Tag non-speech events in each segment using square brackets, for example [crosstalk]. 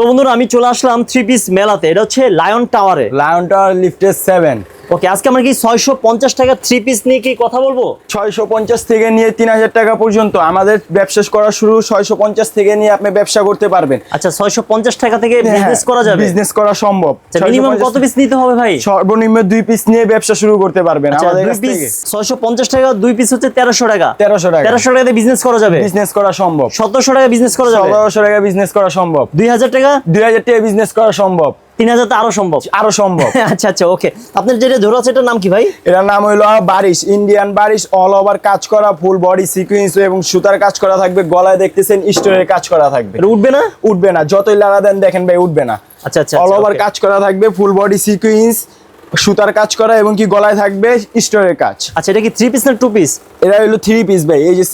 তো বন্ধুরা, আমি চলে আসলাম থ্রি পিস মেলাতে। এটা হচ্ছে লায়ন টাওয়ারে লায়ন টাওয়ার লিফটের সেভেন ওকে আজকে আমরা কি ছয়শো পঞ্চাশ টাকা থ্রি পিস নিয়ে কি কথা বলব? ছয়শো পঞ্চাশ থেকে নিয়ে তিন হাজার টাকা পর্যন্ত। আমাদের ব্যবসা করা শুরু ছয়শো পঞ্চাশ থেকে নিয়ে আপনি ব্যবসা করতে পারবেন। আচ্ছা ছয়শো পঞ্চাশ টাকা থেকে বিজনেস করা যাবে? বিজনেস করা সম্ভব। মিনিমাম কত পিস নিতে হবে ভাই? সর্বনিম্ন দুই পিস নিয়ে ব্যবসা শুরু করতে পারবেন আচ্ছা আমাদের কাছ থেকে। ছয়শো পঞ্চাশ টাকা দুই পিস হচ্ছে তেরোশো টাকা। তেরোশো টাকা। তেরোশো টাকাতে বিজনেস করা যাবে? বিজনেস করা সম্ভব। সতেরোশো টাকা বিজনেস করা যাবে? সতেরোশো টাকা বিজনেস করা সম্ভব। দুই হাজার টাকা? দুই হাজার টাকা বিজনেস করা সম্ভব। তিন হাজার তো আরও সম্ভব। আরও সম্ভব। [laughs] আচ্ছা আচ্ছা ওকে আপনার যেটা ধরে আছে এটার নাম কি ভাই? এটার নাম হইল বারিশ ইন্ডিয়ান বারিশ অল ওভার কাজ করা ফুল বডি সিকুয়েন্স এবং সুতার কাজ করা থাকবে গলায় দেখতেছেন স্টোনের কাজ করা থাকবে। উঠবে না? উঠবে না যতই লাগা দেন দেখেন ভাই উঠবে না। আচ্ছা আচ্ছা অল আচ্ছা, ওভার কাজ করা থাকবে ফুল বডি সিকুয়েন্স সুতার কাজ করা এবং কি গলায় থাকবে স্টোরের কাজ। আচ্ছা এটা কি থ্রি পিস না টু পিস এরা হলো থ্রি পিস ভাই এই যে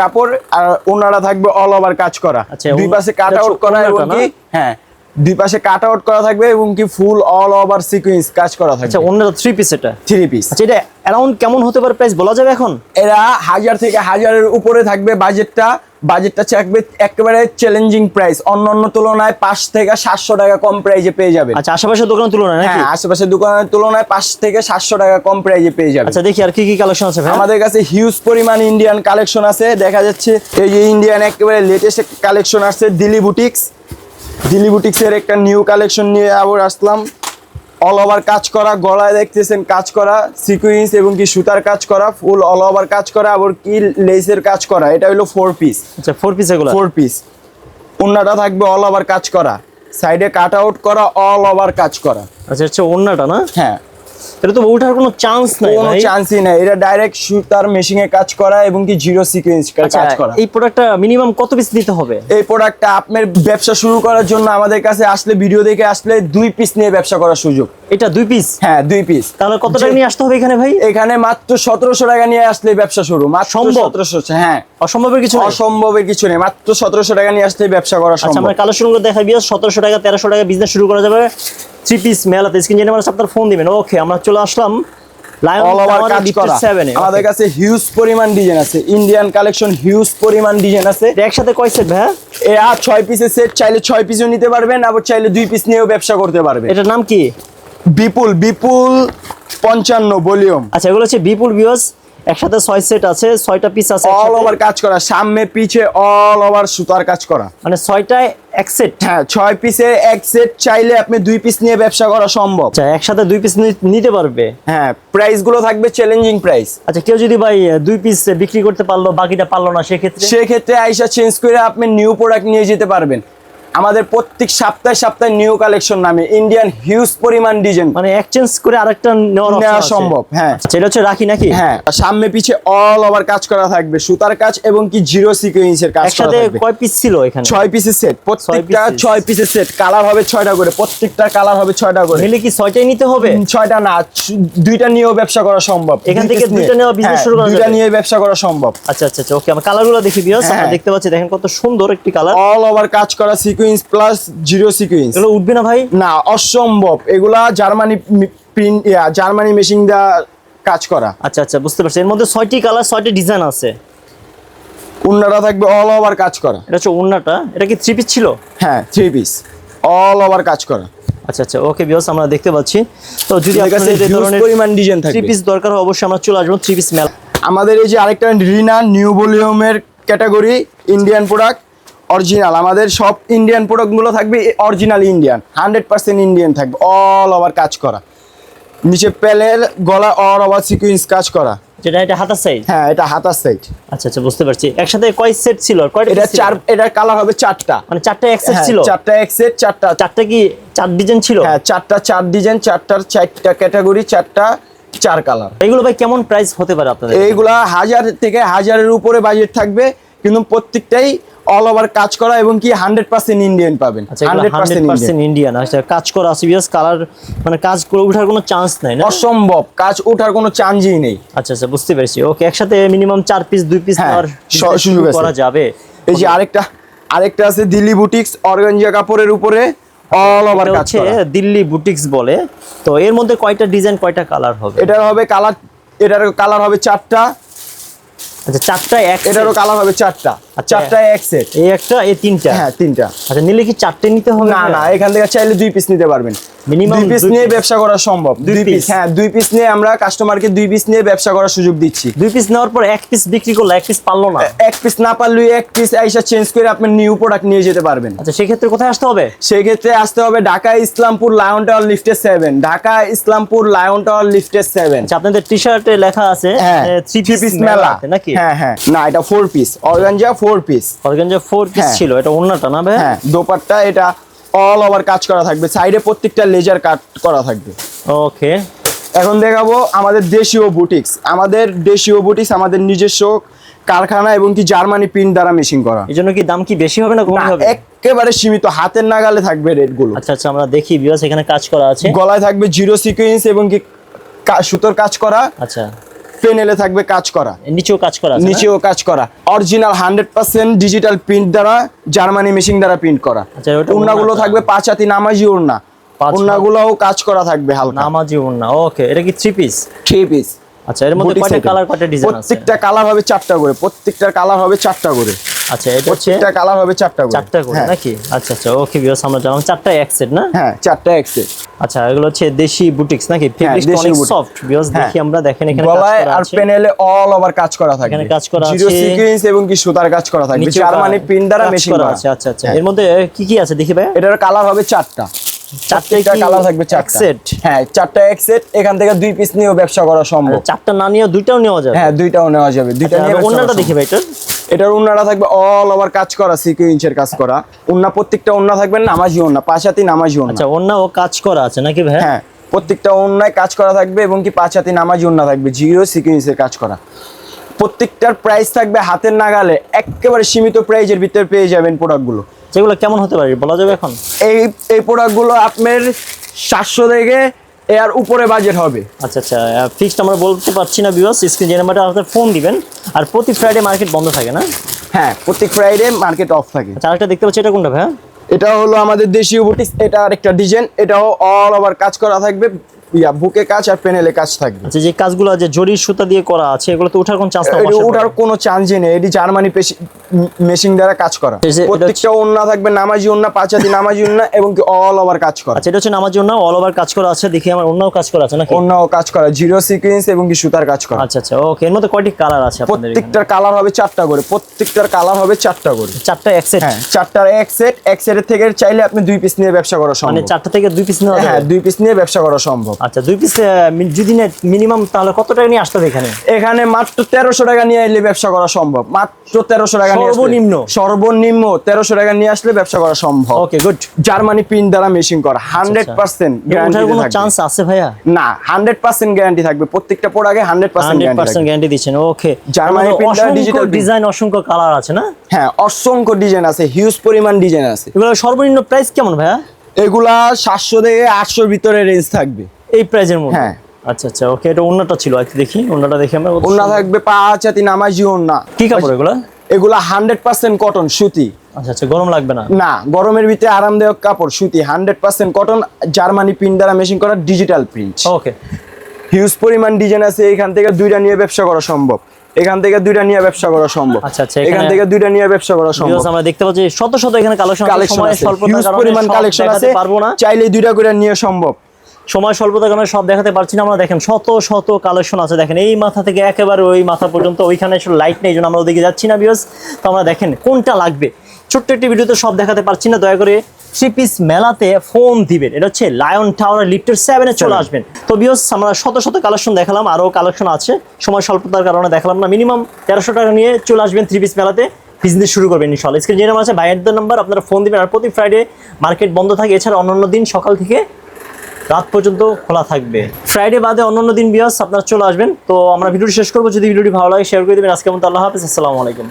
কাপড় আর ওনারা থাকবে অল ওভার কাজ করা। আচ্ছা, দুই পাশে কাট আউট করা এবং কি হ্যাঁ। দুই পাশে কাট আউট করা থাকবে এবং কি ফুল অল ওভার সিকুয়েন্স কাজ করা থাকবে। আচ্ছা থাকবে অন্য থ্রি পিস এটা? থ্রি পিস আচ্ছা এটা অ্যারাউন্ড কেমন হতে পারে প্রাইস বলা যাবে এখন? এরা হাজার থেকে হাজারের উপরে থাকবে বাজেটটা বাজেটটা থাকবে একেবারে চ্যালেঞ্জিং প্রাইস অন্য অন্য তুলনায় পাঁচ থেকে সাতশো টাকা কম প্রাইজে পেয়ে যাবে। আচ্ছা আশেপাশের দোকানের তুলনায় হ্যাঁ আশেপাশের দোকানের তুলনায় পাঁচ থেকে সাতশো টাকা কম প্রাইজে পেয়ে যাবে। আচ্ছা দেখি আর কি কি কালেকশন আছে আমাদের কাছে হিউজ পরিমাণ ইন্ডিয়ান কালেকশন আছে। দেখা যাচ্ছে এই যে ইন্ডিয়ান একেবারে লেটেস্ট কালেকশন আছে দিল্লি বুটিক্স দিল্লি বুটিক্সের একটা নিউ কালেকশন নিয়ে আবার আসলাম। অল ওভার কাজ করা গলায় দেখতেছেন কাজ করা সিকুইন্স এবং কি সুতার কাজ করা ফুল অল ওভার কাজ করা আবার কি লেসের কাজ করা এটা হলো ফোর পিস আচ্ছা ফোর পিস এগুলো? ফোর পিস অন্যটা থাকবে অল ওভার কাজ করা। সাইডে কাট আউট করা অল ওভার কাজ করা। আচ্ছা হচ্ছে ওন্নাটা না? হ্যাঁ। এটা তো ওঠার কোনো চান্স নাই কোনো চান্সই নাই। এটা ডাইরেক্ট সুতার মেশিং এ কাজ করা এবং কি জিরো সিকোয়েন্স আচ্ছা কাজ করা। এই প্রোডাক্টটা মিনিমাম কত পিস নিতে হবে? এই প্রোডাক্টটা আপনার ব্যবসা শুরু করার জন্য আমাদের কাছে আসলে ভিডিও দেখে আসলে দুই পিস নিয়ে ব্যবসা করার সুযোগ। এটা দুই পিস হ্যাঁ দুই পিস তাহলে কত টাকা নিয়ে আসতে হবে এখানে ভাই? এখানে মাত্র সতেরোশো টাকা নিয়ে আসলে ব্যবসা শুরু। মাত্র সম্ভব? সতেরোশো হ্যাঁ। অসম্ভবের কিছু? অসম্ভবের কিছু নেই। মাত্র সতেরোশো টাকা নিয়ে আসলে ব্যবসা করা আচ্ছা সম্ভব। আমরা কালেকশন করে দেখাবি সতেরোশো টাকা তেরোশো টাকা বিজনেস শুরু করা যাবে। থ্রি পিস মেলাতে স্ক্রিন জেনে মানুষ আপনার ফোন দিবেন। ওকে আমরা চলে আসলাম আমাদের কাছে হিউজ পরিমাণ ডিজাইন আছে। ইন্ডিয়ান কালেকশন হিউজ পরিমাণ ডিজাইন আছে। একসাথে কয় সেট ভাই এ আর ছয় পিসের সেট চাইলে ছয় পিসও নিতে পারবেন আবার চাইলে দুই পিস নিয়েও ব্যবসা করতে পারবেন। এটার নাম কি? বিপুল বিপুল পঞ্চান্ন ভলিউম আচ্ছা এগুলো হচ্ছে বিপুল বিওস একসাথে ছয় সেট আছে ছয়টা পিস আছে অল ওভার কাজ করা সামনে পিছে অল ওভার সুতার কাজ করা। মানে ছয়টায় এক সেট? হ্যাঁ ছয় পিসে এক সেট চাইলে আপনি দুই পিস নিয়ে ব্যবসা করা সম্ভব। আচ্ছা একসাথে দুই পিস নিতে পারবে? হ্যাঁ প্রাইসগুলো থাকবে চ্যালেঞ্জিং প্রাইস আচ্ছা কেউ যদি ভাই দুই পিস বিক্রি করতে পারল বাকিটা পারল না সেক্ষেত্রে? সেক্ষেত্রে আইসা চেঞ্জ করে আপনি নিউ প্রোডাক্ট নিয়ে যেতে পারবেন। আমাদের প্রত্যেক সপ্তাহে সপ্তাহে নিউ কালেকশন নামে ইন্ডিয়ান হিউজ পরিমাণ ডিজাইন মানে এক্সচেঞ্জ করে আরেকটা নেওয়া সম্ভব, হ্যাঁ। এটা হচ্ছে রাখি নাকি? হ্যাঁ সামনে পিছে অল ওভার কাজ করা থাকবে সুতার কাজ এবং কি জিরো সিকোয়েন্সের কাজ করা একসাথে থাকবে। কয় পিস ছিল এখানে? ছয় পিসের সেট প্রত্যেকটা। ছয় পিসের সেট কালার হবে ছয়টা করে প্রত্যেকটা কালার হবে ছয়টা করে। মিলে কি ছয়টাই নিতে হবে? ছয়টা না দুইটা নিয়েও ব্যবসা করা সম্ভব। এখান থেকে নিয়ে। দুইটা নেওয়া business হ্যাঁ, শুরু করা দুইটা নিয়ে ব্যবসা করা সম্ভব। আচ্ছা আচ্ছা আচ্ছা ওকে আমরা কালারগুলো দেখি বিয়স আমরা হ্যাঁ। দেখতে পাচ্ছি দেখেন কত সুন্দর একটি কালার অল ওভার কাজ করা সিকোয়েন্স প্লাস জিরো সিকোয়েন্স এগুলো উঠবে না ভাই? না অসম্ভব। এগুলা জার্মানি প্রিন্ট জার্মানি মেশিন দা কাজ করা। আচ্ছা আচ্ছা বুঝতে পারছি। এর মধ্যে ছয়টি কালার ছয়টি ডিজাইন আছে। উন্নাটা থাকবে অল ওভার কাজ করা। এটা হচ্ছে ওন্নাটা এটা কি থ্রি পিস ছিল? হ্যাঁ থ্রি পিস অল ওভার কাজ করা। আচ্ছা আচ্ছা ওকে বিয়স আমরা দেখতে পাচ্ছি। তো যদি আপনাদের এই ধরনের পরিমাণ ডিজাইন থ্রি পিস দরকার হয় অবশ্যই আমরা চলে আসব থ্রি পিস মেলা। আমাদের এই যে আরেকটা রিনা নিউ ভলিউমের ক্যাটাগরি ইন্ডিয়ান প্রোডাক্ট অরিজিনাল আমাদের সব ইন্ডিয়ান প্রোডাক্টগুলো থাকবে original Indian hundred percent Indian থাকবে। অল ওভার কাজ করা। নিচে প্যালের গলা অল ওভার সিকুয়েন্স কাজ করা। যেটা এটা হাতার সাইজ হ্যাঁ এটা হাতার সাইড আচ্ছা আচ্ছা বুঝতে পারছি। একসাথে কয় সেট ছিল? কয়টা এটা চার এটার কালার হবে চারটা। মানে চারটা এক সেট হ্যাঁ, ছিল? চারটা এক সেট চারটা চারটা কি চার ডিজাইন ছিল? হ্যাঁ চারটা চার ডিজাইন চারটার চারটা ক্যাটাগরি চারটা চার কালার এগুলো ভাই কেমন প্রাইস হতে পারে আপনাদের? এইগুলা হাজার থেকে হাজারের উপরে বাজেট থাকবে। কিন্তু প্রত্যেকটাই অল ওভার কাজ করা এবং কি হান্ড্রেড পার্সেন্ট ইন্ডিয়ান পাবেন। হান্ড্রেড পার্সেন্ট ইন্ডিয়ান আচ্ছা কাজ করা আছে কালার মানে কাজ করে ওঠার কোনো চান্স নাই না? অসম্ভব কাজ ওঠার কোনো চান্সই নেই। আচ্ছা আচ্ছা বুঝতে পেরেছি। ওকে একসাথে মিনিমাম চার পিস দুই পিস হ্যাঁ, সুযোগ করা যাবে? এই যে আরেকটা আরেকটা আছে দিল্লি বুটিক্স অর্গানজা কাপড়ের উপরে অল ওভার কাজ করা। দিল্লি বুটিক্স বলে। তো এর মধ্যে কয়টা ডিজাইন কয়টা কালার হবে? এটার হবে কালার এটার কালার হবে চারটা। আচ্ছা চারটা এক এটারও কালার হবে চারটা। আচ্ছা। চারটা এক সেট এই একটা এই তিনটা? হ্যাঁ তিনটা। আচ্ছা নিলে কি চারটে নিতে হবে? না না এখান থেকে চাইলে দুই পিস নিতে পারবেন। Minimum দুই পিস নিয়ে ব্যবসা করা সম্ভব। দুই দুই পিস হ্যাঁ দুই পিস নিয়ে আমরা কাস্টমারকে দুই পিস নিয়ে ব্যবসা করার সুযোগ দিচ্ছি। দুই পিস নেওয়ার পর এক পিস বিক্রি করল এক পিস পারল না। এক পিস না পারলে এক পিস আইসা চেঞ্জ করে আপনি নিউ প্রোডাক্ট নিয়ে যেতে পারবেন। আচ্ছা সেক্ষেত্রে কোথায় আসতে হবে? সেই ক্ষেত্রে আসতে হবে ঢাকা ইসলামপুর লায়ন টাওয়ার লিফটে seven Dhaka Islampur lion tower আচ্ছা আপনাদের টি শার্টে লেখা আছে হ্যাঁ থ্রি থ্রি পিস মেলা। নাকি? হ্যাঁ হ্যাঁ। না এটা four piece organza four piece organza four piece হ্যাঁ। ছিল এটা অন্যটা না ভাই হ্যাঁ দোপাট্টা এটা অল ওভার কাজ করা থাকবে। সাইডে প্রত্যেকটা লেজার কাট করা থাকবে। ওকে এখন দেখাবো আমাদের দেশীয় বুটিক্স আমাদের দেশীয় বুটিক্স আমাদের নিজস্ব কারখানা এবং কি জার্মানি প্রিন্ট দ্বারা মেশিং করা। এই জন্য কি দাম কি বেশি হবে না কম হবে? একেবারে সীমিত। হাতের নাগালে থাকবে রেটগুলো। আচ্ছা আচ্ছা আমরা দেখি বিকজ এখানে কাজ করা আছে। গলায় থাকবে জিরো সিকোয়েন্স এবং কা- সুতোর কাজ করা। আচ্ছা। পেনেলে থাকবে কাজ করা। নিচেও কাজ করা নিচেও কাজ করা। Original hundred percent digital print দ্বারা জার্মানি মেশিন দ্বারা প্রিন্ট করা। আচ্ছা, উন্নাগুলো থাকবে পাঁচ হাতি নামাজি উন্না। উন্নাগুলোও কাজ করা থাকবে হালকা। নামাজি উন্না ওকে এটা কি থ্রি পিস থ্রি পিস আচ্ছা এর মধ্যে কয়টা কালার কয়টা ডিজাইন আছে? প্রত্যেকটা কালার হবে চারটা করে প্রত্যেকটার কালার হবে চারটা করে। আচ্ছা এটা হচ্ছে প্রত্যেকটা কালার হবে চারটা করে। চারটা করে হ্যাঁ, নাকি? আচ্ছা আচ্ছা ওকে বিকজ আমরা জানলাম চারটা এক সেট না? হ্যাঁ চারটা এক্সেল আচ্ছা এগুলো হচ্ছে দেশি বুটিক্স নাকি? ফেব্রিক দেশি অনেক সফট বিকজ হ্যাঁ। দেখি আমরা দেখেন এখানে গলায় আর আছে। প্যানেলে অল ওভার কাজ করা থাকবে এখানে কাজ করা জিরো সিকোয়েন্স এবং কি সুতার কাজ করা থাকবে নিচেও জার্মানি কা- প্রিন্ট দ্বারা মেশিন করা আছে আচ্ছা আচ্ছা। হ্যাঁ। এর মধ্যে কি কি আছে দেখি ভাই এটার কালার হবে চারটা। চারটে চারটা কালার থাকবে এক সেট হ্যাঁ চারটা এক সেট এখান থেকে দুই পিস নিয়েও ব্যবসা করা সম্ভব। চারটা না নিয়ে দুইটাও নেওয়া যাবে? হ্যাঁ দুইটাও নেওয়া যাবে। দুইটা আচ্ছা, নিয়ে অন্যটা দেখি ভাই এটার এটার উন্নাটা থাকবে অল ওভার কাজ করা সিকুয়েন্সের কাজ করা। উন্না প্রত্যেকটা উন্না থাকবে নামাজি উন্না পাঁচাতি নামাজি উন্না আচ্ছা ও কাজ করা আছে নাকি ভাই? হ্যাঁ প্রত্যেকটা উন্নায় কাজ করা থাকবে এবং কি পাঁচাতি নামাজি উন্না থাকবে জিরো সিকুয়েন্সের কাজ করা। প্রত্যেকটার প্রাইস থাকবে হাতের নাগালে একেবারে সীমিত প্রাইজের ভিতরে পেয়ে যাবেন প্রোডাক্টগুলো যেগুলো কেমন হতে পারে? বলা যাবে এখন? এই এই প্রোডাক্টগুলো আপনার সাতশো থেকে এর উপরে বাজেট হবে। আচ্ছা আচ্ছা ফিক্সড আমরা বলতে পারছি না বিকজ স্ক্রিন যে নাম্বারটা আপনার ফোন দিবেন। আর প্রতি ফ্রাইডে মার্কেট বন্ধ থাকে না? হ্যাঁ প্রত্যেক ফ্রাইডে মার্কেট অফ থাকে। আচ্ছা আরেকটা দেখতে পাচ্ছি এটা কোনটা ভাই? এটা হলো আমাদের দেশীয় বুটিক এটা আরেকটা ডিজাইন এটাও অল ওভার কাজ করা থাকবে। ইয়া বুকে কাজ আর প্যানেলে কাজ থাকবে। আচ্ছা যে কাজগুলো যে জরির সুতা দিয়ে করা আছে এগুলো তো ওঠার কোন চান্স না এটি ওঠার কোনো চান্সই নেই। এটি জার্মানি মেশিন দ্বারা কাজ করা। প্রত্যেকটা ওন্না থাকবে নামাজি ওন্না পাঁচাতি নামাজি ওন্না এবং কি অল ওভার কাজ করা। আচ্ছা এটা হচ্ছে নামার জন্য অল ওভার কাজ করা আছে দেখি আমার অন্যও কাজ করা আছে নাকি? অন্যও কাজ করা জিরো সিকুয়েন্স এবং কি সুতার কাজ করা। আচ্ছা আচ্ছা ওকে এর মধ্যে কয়টি কালার আছে আপনাদের প্রত্যেকটার কালার হবে চারটা করে প্রত্যেকটার কালার হবে চারটা করে। চারটা এক সেট হ্যাঁ চারটার এক সেট এক সেটের থেকে চাইলে আপনি দুই পিস নিয়ে ব্যবসা করা মানে সম্ভব চারটা থেকে দুই পিস নেওয়া হ্যাঁ দুই পিস নিয়ে ব্যবসা করা সম্ভব। আচ্ছা দুই পিস যদি মিনিমাম তাহলে কত টাকা নিয়ে আসতে এখানে? এখানে মাত্র তেরোশো টাকা নিয়ে এলে ব্যবসা করা সম্ভব। মাত্র তেরোশো টাকা আসলে- সর্বনিম্ন? সর্বনিম্ন তেরোশো টাকা নিয়ে আসলে ব্যবসা করা সম্ভব। ওকে গুড জার্মানি প্রিন্ট দ্বারা মেশিন করা। হান্ড্রেড পার্সেন্ট কোনো চান্স আছে ভাইয়া? না হান্ড্রেড পার্সেন্ট গ্যারান্টি থাকবে। প্রত্যেকটা প্রোডাক্টে hundred percent hundred percent guarantee দিচ্ছেন। ওকে print আর digital ডিজাইন অসংখ্য কালার আছে না? হ্যাঁ অসংখ্য ডিজাইন আছে হিউজ পরিমাণ ডিজাইন আছে। এগুলো সর্বনিম্ন প্রাইস কেমন ভাইয়া? এগুলা সাতশো থেকে আটশোর ভিতরে রেঞ্জ থাকবে। এই প্রাইজের মধ্যে? হ্যাঁ। আচ্ছা আচ্ছা ওকে এটা অন্যটা ছিল আজকে দেখি অন্যটা দেখি আমরা ওন্না থাকবে পাঁচ হাতি নামাজি ওন্না। কি কাপড় এগুলো? এগুলা হান্ড্রেড পার্সেন্ট কটন সুতি। আচ্ছা আচ্ছা গরম লাগবে না? না গরমের ভিতরে আরামদায়ক কাপড় সুতি hundred percent cotton Germany print দ্বারা মেশিন করা ডিজিটাল প্রিন্ট ওকে। হিউজ পরিমাণ ডিজাইন আছে এখান থেকে দুইটা নিয়ে ব্যবসা করা সম্ভব। এখান থেকে দুইটা নিয়ে ব্যবসা করা সম্ভব। আচ্ছা, আচ্ছা, এখান থেকে দুইটা নিয়ে ব্যবসা করা সম্ভব। আমরা দেখতে পাচ্ছি শত শত এখানে কালেকশন কালেকশন আছে। স্বল্পতার হিউজ কারণে পরিমাণ কালেকশন আছে। পারব না। চাইলে দুইটা করে নিয়ে সম্ভব। সময় স্বল্পতার কারণে সব দেখাতে পারছি না। আমরা দেখেন শত শত কালেকশন আছে। দেখেন এই মাথা থেকে একেবারে ওই মাথা পর্যন্ত ওইখানে লাইট নেই জন্য আমরা ওদিকে যাচ্ছি না বিয়স তো আমরা দেখেন কোনটা লাগবে। ছোট্ট একটি ভিডিওতে সব দেখাতে পারছি না। দয়া করে থ্রি পিস মেলাতে ফোন দিবেন। এটা হচ্ছে লায়ন টাওয়ার লিফটের সেভেনে চলে আসবেন। তো বিয়স আমরা শত শত কালেকশন দেখালাম আরও কালেকশন আছে। সময় স্বল্পতার কারণে দেখালাম না। মিনিমাম তেরোশো টাকা নিয়ে চলে আসবেন থ্রি পিস মেলাতে। বিজনেস শুরু করবেন ইনশাল্লাহ স্ক্রিন যে নাম্বার আছে ভাইয়ের নাম্বার আপনারা ফোন দিবেন। আর প্রতি ফ্রাইডে মার্কেট বন্ধ থাকে। এছাড়া অন্যান্য দিন সকাল থেকে রাত পর্যন্ত খোলা থাকবে। ফ্রাইডে বাদে অন্যান্য দিন বিয়াস আপনারা চলে আসবেন। তো আমরা ভিডিওটি শেষ করব। যদি ভিডিওটি ভালো লাগে শেয়ার করে দেবেন। আজকে মতো আল্লাহ হাফিজ। আসসালামু আলাইকুম।